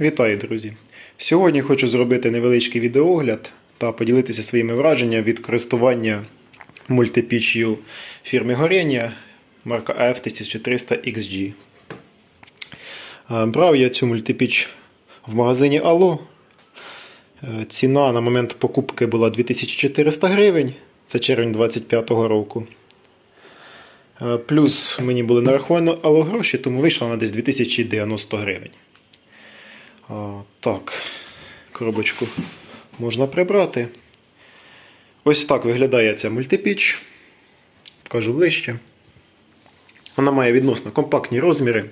Вітаю, друзі! Сьогодні хочу зробити невеличкий відеогляд та поділитися своїми враженнями від користування мультипіч'ю фірми Горення марка AF 1400 XG. Е, Брав я цю мультипіч в магазині Алло. Е, Ціна на момент покупки була 2400 гривень. Це червень 2025 року. Е, Плюс мені були нараховані Алло гроші, тому вийшло на десь 2090 гривень. Так, коробочку можна прибрати. Ось так виглядає ця мультипіч. Покажу ближче. Вона має відносно компактні розміри.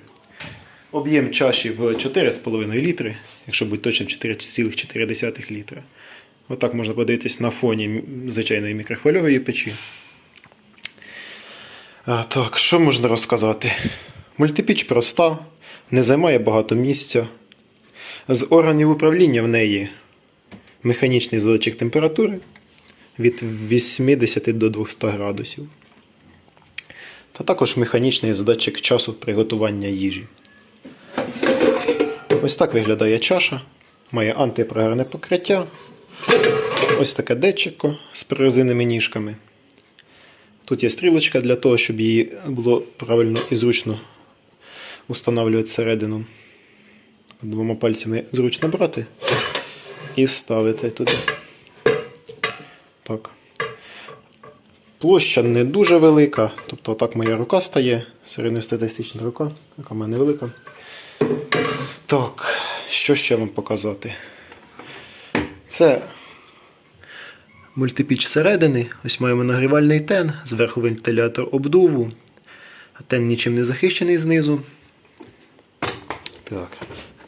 Об'єм чаші в 4,5 літри, якщо бути точним 4,4 літра. Отак можна подивитись на фоні звичайної мікрохвильової печі. А, так, що можна розказати? Мультипіч проста, не займає багато місця. З органів управління в неї механічний задатчик температури від 80 до 200 градусів. Та також механічний задатчик часу приготування їжі. Ось так виглядає чаша. Має антипригарне покриття. Ось таке дечико з прорезинними ніжками. Тут є стрілочка для того, щоб її було правильно і зручно установлювати всередину. Двома пальцями зручно брати і ставити туди. Так. Площа не дуже велика, тобто отак моя рука стає, середньостатистична рука, яка в мене велика. Так, що ще вам показати? Це мультипіч середини. Ось маємо нагрівальний тен, зверху вентилятор обдуву, а тен нічим не захищений знизу. Так.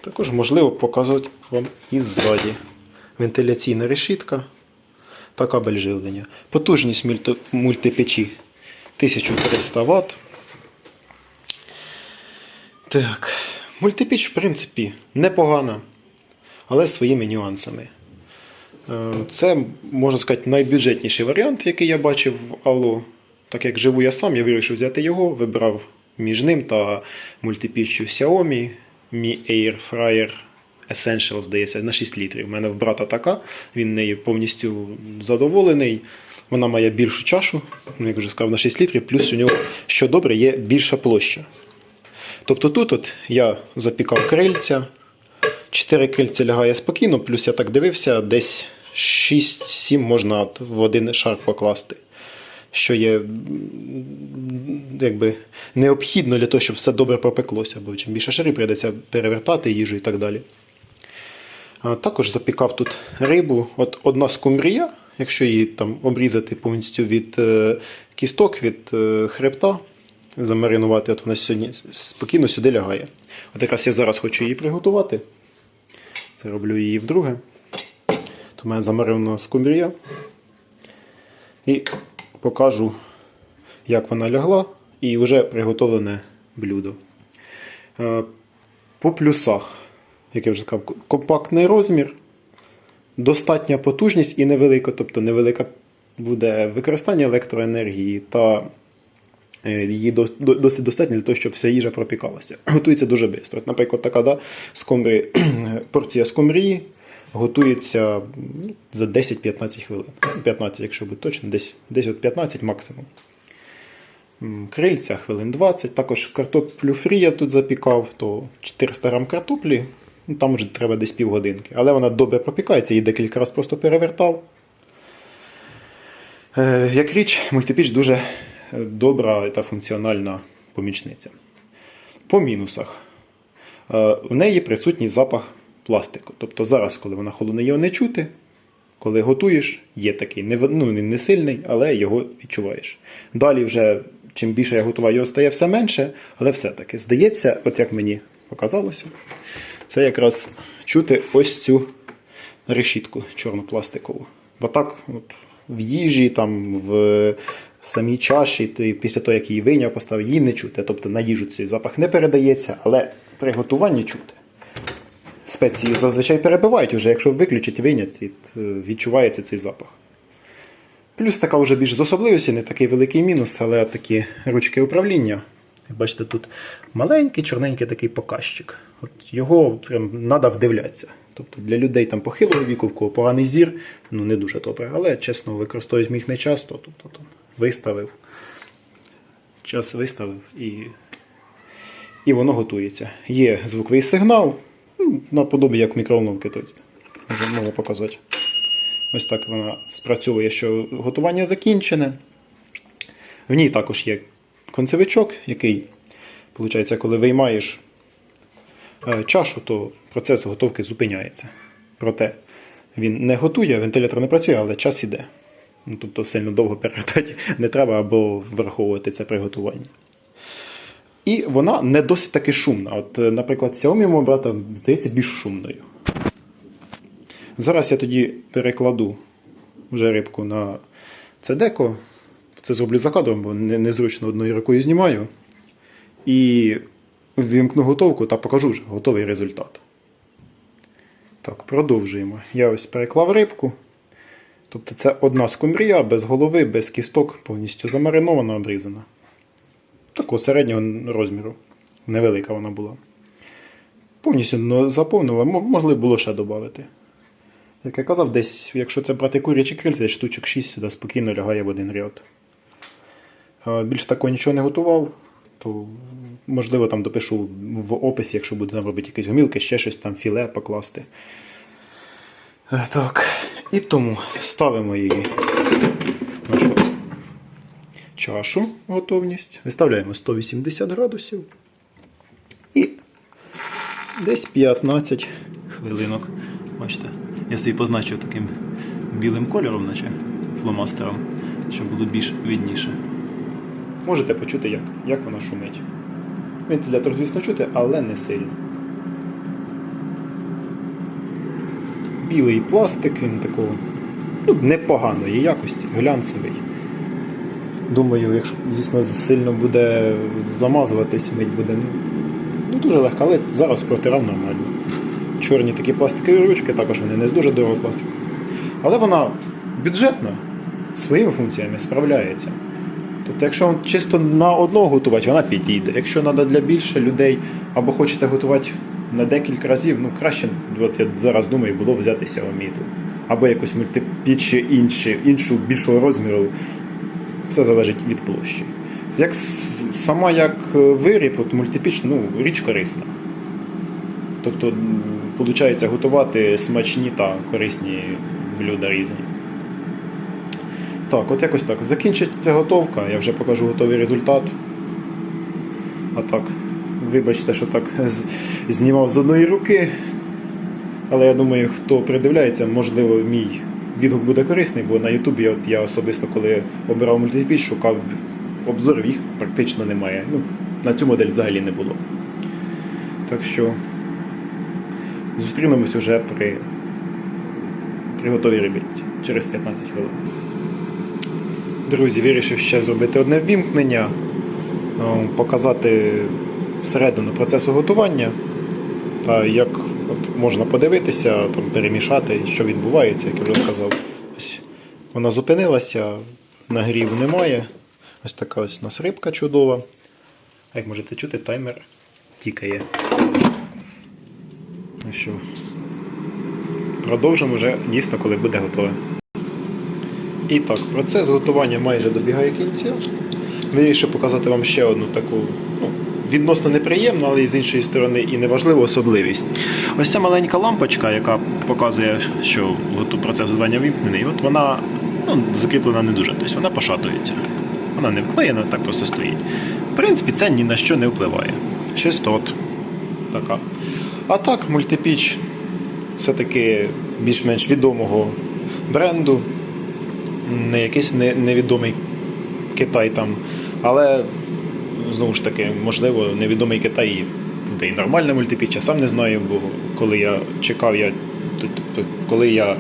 Також можливо показувати вам і ззаді. Вентиляційна решітка та кабель живлення. Потужність мульти- мультипечі 1300 Вт. Так. Мультипіч, в принципі, непогана, але з своїми нюансами. Е, Це, можна сказати, найбюджетніший варіант, який я бачив в Allo. Так як живу я сам, я вирішив взяти його, вибрав між ним та мультипіччю Xiaomi Mi Air Fryer Essential, здається, на 6 літрів. У мене в брата така, він нею повністю задоволений. Вона має більшу чашу, ну, як вже сказав, на 6 літрів, плюс у нього, що добре, є більша площа. Тобто тут от я запікав крильця, 4 крильця лягає спокійно, плюс я так дивився, десь 6-7 можна в один шар покласти. Що є якби, необхідно для того, щоб все добре пропеклося, бо чим більше шарів прийдеться перевертати їжу і так далі. А також запікав тут рибу. От одна скумбрія, якщо її там обрізати повністю від е, кісток, від е, хребта, замаринувати, от вона сьогодні спокійно сюди лягає. От якраз я зараз хочу її приготувати. Це роблю її вдруге. То в мене замаринована скумбрія. І покажу, як вона лягла, і вже приготовлене блюдо. Е, По плюсах, як я вже сказав, компактний розмір, достатня потужність і невелика, тобто невелика буде використання електроенергії та е, її до- до- досить достатньо для того, щоб вся їжа пропікалася. Готується дуже швидко. Наприклад, така да, скумбрі, порція скумбрії готується ну, за 10-15 хвилин. 15, якщо бути точно, десь, десь от 15 максимум. Крильця хвилин 20. Також картоплю фрі я тут запікав, то 400 грам картоплі, ну, там вже треба десь півгодинки. Але вона добре пропікається, її декілька разів просто перевертав. Е, Як річ, мультипіч дуже е, добра та функціональна помічниця. По мінусах. Е, В неї присутній запах пластику. Тобто зараз, коли вона холодна, його не чути. Коли готуєш, є такий не, ну, він не сильний, але його відчуваєш. Далі, вже, чим більше я готував, його стає все менше, але все-таки здається, от як мені показалося, це якраз чути ось цю решітку чорнопластикову. Бо так от, в їжі, там, в самій чаші, ти після того, як її вийняв, поставив, її не чути. Тобто на їжу цей запах не передається, але при готуванні чути. Спеції зазвичай перебивають вже, якщо виключить винять, відчувається цей запах. Плюс така вже більш з особливості, не такий великий мінус, але такі ручки управління Як бачите, тут маленький, чорненький такий показчик. От його прям треба вдивлятися. Тобто для людей там похилого віку, в кого поганий зір, ну не дуже добре. Але чесно, використовують їх не часто. Тобто там виставив, час виставив і, і воно готується. Є звуковий сигнал, ну, наподобі як мікроволновки тут. Можу, показати. Ось так вона спрацьовує, що готування закінчене. В ній також є концевичок, який, виходить, коли виймаєш е, чашу, то процес готовки зупиняється. Проте він не готує, вентилятор не працює, але час іде. Ну, тобто сильно довго перевертати не треба або враховувати це при готуванні. І вона не досить таки шумна. От, е, наприклад, Xiaomi мого брата здається більш шумною. Зараз я тоді перекладу вже рибку на це деко. Це зроблю за кадром, бо незручно одною рукою знімаю. І ввімкну готовку та покажу вже готовий результат. Так, продовжуємо. Я ось переклав рибку. Тобто це одна скумбрія без голови, без кісток, повністю замаринована, обрізана. Такого середнього розміру. Невелика вона була. Повністю ну, заповнила, мо- могли було ще додати. Як я казав, десь, якщо це брати курячі крильця, десь штучок 6 сюди спокійно лягає в один ряд. Більше такого нічого не готував, то можливо там допишу в описі, якщо буду там робити якісь гомілки, ще щось там філе покласти. Е, Так. І тому ставимо її чашу готовність. Виставляємо 180 градусів. І десь 15 хвилинок. Бачите, я собі позначив таким білим кольором, наче фломастером, щоб було більш видніше. Можете почути, як, як вона шумить. Вентилятор, звісно, чути, але не сильно. Білий пластик, він такого ну, непоганої якості, глянцевий. Думаю, якщо, звісно, сильно буде замазуватись, мить буде ну, дуже легко, але зараз протирав нормально. Чорні такі пластикові ручки, також вони не з дуже дорого пластику. Але вона бюджетна, своїми функціями справляється. Тобто, якщо чисто на одного готувати, вона підійде. Якщо треба для більше людей або хочете готувати на декілька разів, ну краще, от я зараз думаю, було взяти Xiaomi. Або якусь мультипіч чи інші, іншу більшого розміру. Все залежить від площі. Як сама як е, виріб, от мультипіч, ну, річ корисна. Тобто, виходить, готувати смачні та корисні блюда різні. Так, от якось так. Закінчиться готовка, я вже покажу готовий результат. А так, вибачте, що так знімав з одної руки. Але я думаю, хто придивляється, можливо, мій відгук буде корисний, бо на Ютубі от я особисто, коли обирав мультипіч, шукав обзорів, їх практично немає. Ну, на цю модель взагалі не було. Так що зустрінемось уже при, при готовій ребіті через 15 хвилин. Друзі, вирішив ще зробити одне ввімкнення, е, показати всередину процесу готування, та як от можна подивитися, там, перемішати, що відбувається, як я вже сказав. Ось вона зупинилася, нагріву немає. Ось така ось у нас рибка чудова. А як можете чути, таймер тікає. Ну що, продовжимо вже дійсно, коли буде готове. І так, процес готування майже добігає кінця. Вирішив показати вам ще одну таку ну, відносно неприємну, але з іншої сторони і неважливу особливість. Ось ця маленька лампочка, яка показує, що процес готування вімкнений, от вона ну, закріплена не дуже, тобто вона пошатується. Вона не вклеєна, так просто стоїть. В принципі, це ні на що не впливає. Шестот. Така. А так, мультипіч все-таки більш-менш відомого бренду не якийсь невідомий Китай там. Але знову ж таки, можливо, невідомий Китай буде і нормальна мультипіч, я сам не знаю, бо коли я чекав, я тобто, коли я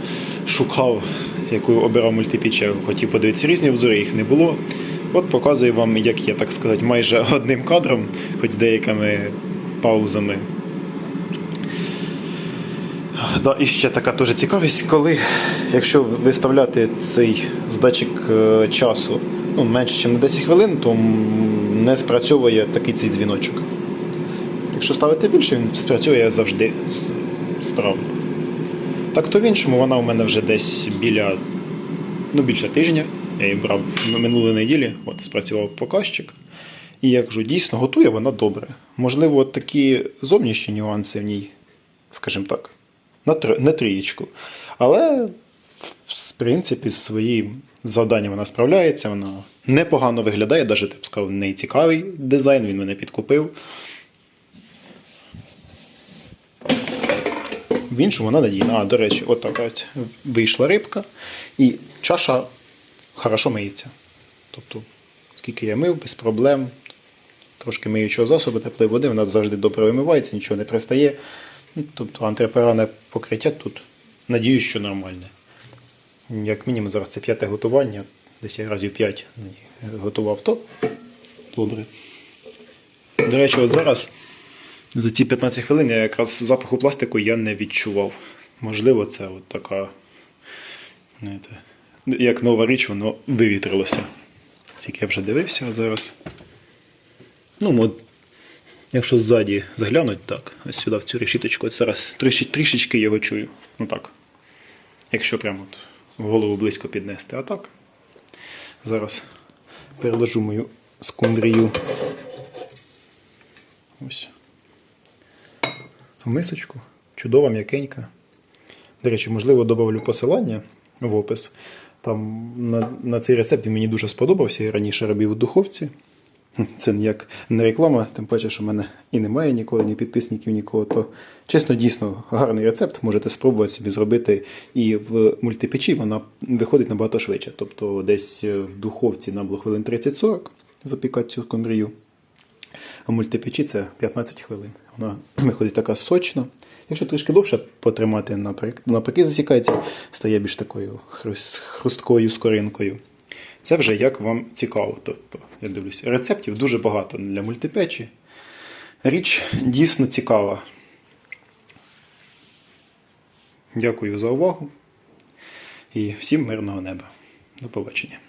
шукав, яку обирав мультипіч, я хотів подивитися різні обзори, їх не було. От показую вам, як я так сказати, майже одним кадром, хоч з деякими паузами. Да, і ще така теж цікавість, коли, якщо виставляти цей здатчик е, часу ну, менше, ніж на 10 хвилин, то не спрацьовує такий цей дзвіночок. Якщо ставити більше, він спрацює завжди справно. Так то в іншому вона у мене вже десь біля ну, більше тижня. Я її брав минулої неділі, от спрацював показчик. І я кажу, дійсно готує вона добре. Можливо, от такі зовнішні нюанси в ній, скажімо так, на, тр... на трієчку. Але, в принципі, з своїм завданням вона справляється, вона непогано виглядає, навіть я б сказав, не цікавий дизайн, він мене підкупив. В іншому вона надійна. А, до речі, от така ось вийшла рибка, і чаша хорошо миється. Тобто, скільки я мив, без проблем. Трошки миючого засобу, теплої води, вона завжди добре вимивається, нічого не пристає. Ну, Тобто антиперане покриття тут, надіюсь, що нормальне. Як мінімум, зараз це п'яте готування, десь я разів 5 готував то. Добре. До речі, от зараз за ці 15 хвилин я якраз запаху пластику я не відчував. Можливо, це от така, знаєте, як нова річ, воно вивітрилося. Скільки я вже дивився зараз. Ну, от, якщо ззаді заглянуть, так, ось сюди в цю решіточку, от зараз трішечки його чую. Ну так. Якщо прямо от голову близько піднести. А так. Зараз переложу мою скумбрію. Ось. В мисочку. Чудова, м'якенька. До речі, можливо, додавлю посилання в опис. Там на, на цей рецепт він мені дуже сподобався. Я раніше робив у духовці. Це ніяк не реклама, тим паче, що в мене і немає нікого, ні підписників, нікого. То чесно, дійсно гарний рецепт. Можете спробувати собі зробити. І в мультипечі вона виходить набагато швидше. Тобто десь в духовці нам було хвилин 30-40 запікати цю комрію. А в мультипечі це 15 хвилин. Вона виходить така сочна. Якщо трішки довше потримати наприк- наприки засікається, стає більш такою хрусткою скоринкою. Це вже як вам цікаво. Тобто, я дивлюся, рецептів дуже багато для мультипечі. Річ дійсно цікава. Дякую за увагу і всім мирного неба. До побачення.